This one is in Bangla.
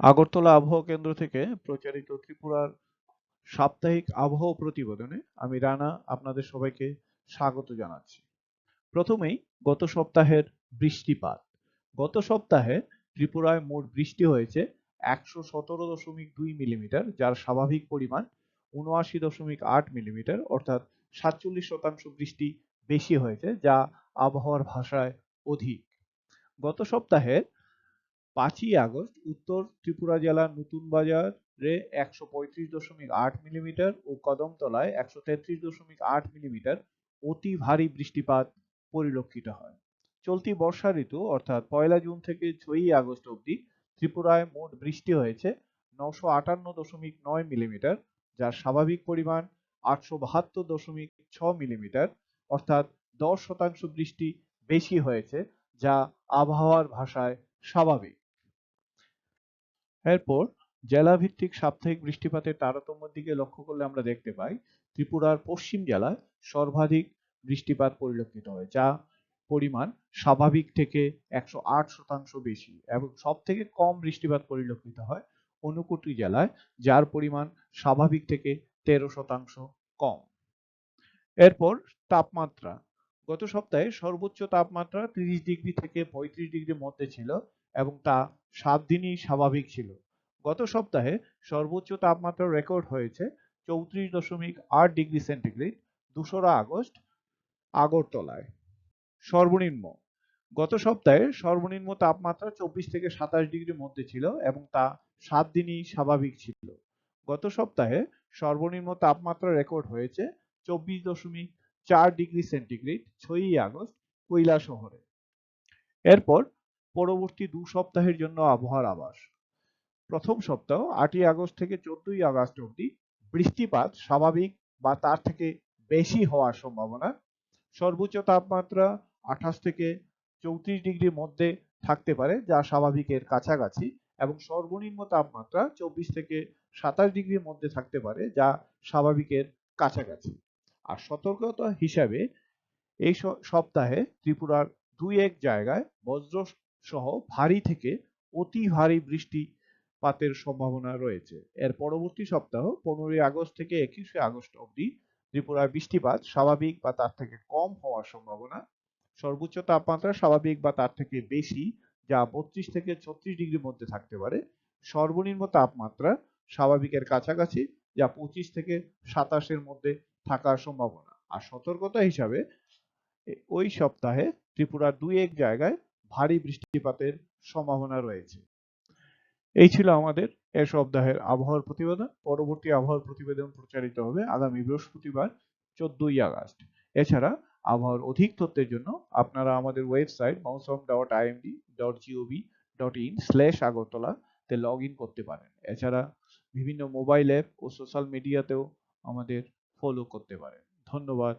আগরতলা আবহাওয়া কেন্দ্র থেকে প্রচারিত ত্রিপুরার সাপ্তাহিক আবহাওয়া প্রতিবেদনে আমি রানা আপনাদের সবাইকে স্বাগত জানাচ্ছি। প্রথমেই গত সপ্তাহের বৃষ্টিপাত। গত সপ্তাহে ত্রিপুরায় মোট বৃষ্টি হয়েছে একশো সতেরো দশমিক দুই মিলিমিটার, যার স্বাভাবিক পরিমাণ উনআশি দশমিক আট মিলিমিটার, অর্থাৎ সাতচল্লিশ শতাংশ বৃষ্টি বেশি হয়েছে, যা আবহাওয়ার ভাষায় অধিক। গত সপ্তাহে পাঁচই আগস্ট উত্তর ত্রিপুরা জেলার নতুন বাজারে একশো পঁয়ত্রিশ দশমিক আট মিলিমিটার ও কদমতলায় একশো তেত্রিশ দশমিক আট মিলিমিটার অতি ভারী বৃষ্টিপাত পরিলক্ষিত হয়। চলতি বর্ষা ঋতু অর্থাৎ পয়লা জুন থেকে ছয়ই আগস্ট অবধি ত্রিপুরায় মোট বৃষ্টি হয়েছে নশো আটান্ন দশমিক নয় মিলিমিটার, যার স্বাভাবিক পরিমাণ আটশো বাহাত্তর দশমিক ছ মিলিমিটার, অর্থাৎ দশ শতাংশ বৃষ্টি বেশি হয়েছে, যা আবহাওয়ার ভাষায় স্বাভাবিক। এরপর জেলাভিত্তিক সাপ্তাহিক বৃষ্টিপাতের তারতম্যের দিকে লক্ষ্য করলে আমরা দেখতে পাই, ত্রিপুরার পশ্চিম জেলায় সর্বাধিক বৃষ্টিপাত পরিলক্ষিত হয়, যা পরিমাণ স্বাভাবিক থেকে একশো আট শতাংশ বেশি এবং সব থেকে কম বৃষ্টিপাত পরিলক্ষিত হয় ঊনকোটি জেলায়, যার পরিমাণ স্বাভাবিক থেকে তেরো শতাংশ কম। এরপর তাপমাত্রা। গত সপ্তাহে সর্বোচ্চ তাপমাত্রা তিরিশ ডিগ্রি থেকে পঁয়ত্রিশ ডিগ্রির মধ্যে ছিল এবং তা সাত দিনই স্বাভাবিক ছিল। গত সপ্তাহে সর্বোচ্চ তাপমাত্রা রেকর্ড হয়েছে চৌত্রিশ দশমিক আট ডিগ্রি সেন্টিগ্রেড, দোসরা আগস্ট, আগরতলায়। সর্বনিম্ন। গত সপ্তাহে সর্বনিম্ন তাপমাত্রা চব্বিশ থেকে সাতাশ ডিগ্রির মধ্যে ছিল এবং তা সাত দিনই স্বাভাবিক ছিল। গত সপ্তাহে সর্বনিম্ন তাপমাত্রা রেকর্ড হয়েছে চব্বিশ দশমিক চার ডিগ্রি সেন্টিগ্রেড, ছয়ই আগস্ট কৈলা শহরে এরপর পরবর্তী দু সপ্তাহের জন্য আবহাওয়ার আবাস প্রথম সপ্তাহ, আটই আগস্ট থেকে চোদ্দই আগস্ট অবধি বৃষ্টিপাত স্বাভাবিক বা তার থেকে বেশি হওয়ার সম্ভাবনা। সর্বোচ্চ তাপমাত্রা আঠাশ থেকে চৌত্রিশ ডিগ্রির মধ্যে থাকতে পারে, যা স্বাভাবিকের কাছাকাছি এবং সর্বনিম্ন তাপমাত্রা চব্বিশ থেকে সাতাশ ডিগ্রির মধ্যে থাকতে পারে, যা স্বাভাবিকের কাছাকাছি। আর সতর্কতা হিসাবে এই সপ্তাহে ত্রিপুরার দুই এক জায়গায় বজ্র সহ ভারী থেকে অতি ভারী বৃষ্টিপাতের সম্ভাবনা রয়েছে। এর পরবর্তী সপ্তাহ পনেরোই আগস্ট থেকে একুশে আগস্ট অবধি ত্রিপুরার বৃষ্টিপাত স্বাভাবিক বা তার থেকে কম হওয়ার সম্ভাবনা। সর্বোচ্চ তাপমাত্রা স্বাভাবিক বা তার থেকে বেশি, যা বত্রিশ থেকে ছত্রিশ ডিগ্রির মধ্যে থাকতে পারে। সর্বনিম্ন তাপমাত্রা স্বাভাবিকের কাছাকাছি, যা পঁচিশ থেকে সাতাশের মধ্যে থাকার সম্ভাবনা। আর সতর্কতা হিসাবে ওই সপ্তাহে ত্রিপুরার দুই এক জায়গায় ভারী বৃষ্টিপাতের সম্ভাবনা রয়েছে। এই ছিল আমাদের এ সপ্তাহের আবহাওয়ার প্রতিবেদন। পরবর্তী আবহাওয়ার প্রতিবেদন প্রচারিত হবে আগামী বৃহস্পতিবার, চোদ্দই আগস্ট। এছাড়া আবহাওয়ার অধিক তথ্যের জন্য আপনারা আমাদের website Mausam dot IMD dot GOV dot in slash আগরতলাতে log in করতে পারেন। এছাড়া বিভিন্ন মোবাইল অ্যাপ ও সোশ্যাল মিডিয়াতেও আমাদের ফলো করতে পারেন। ধন্যবাদ।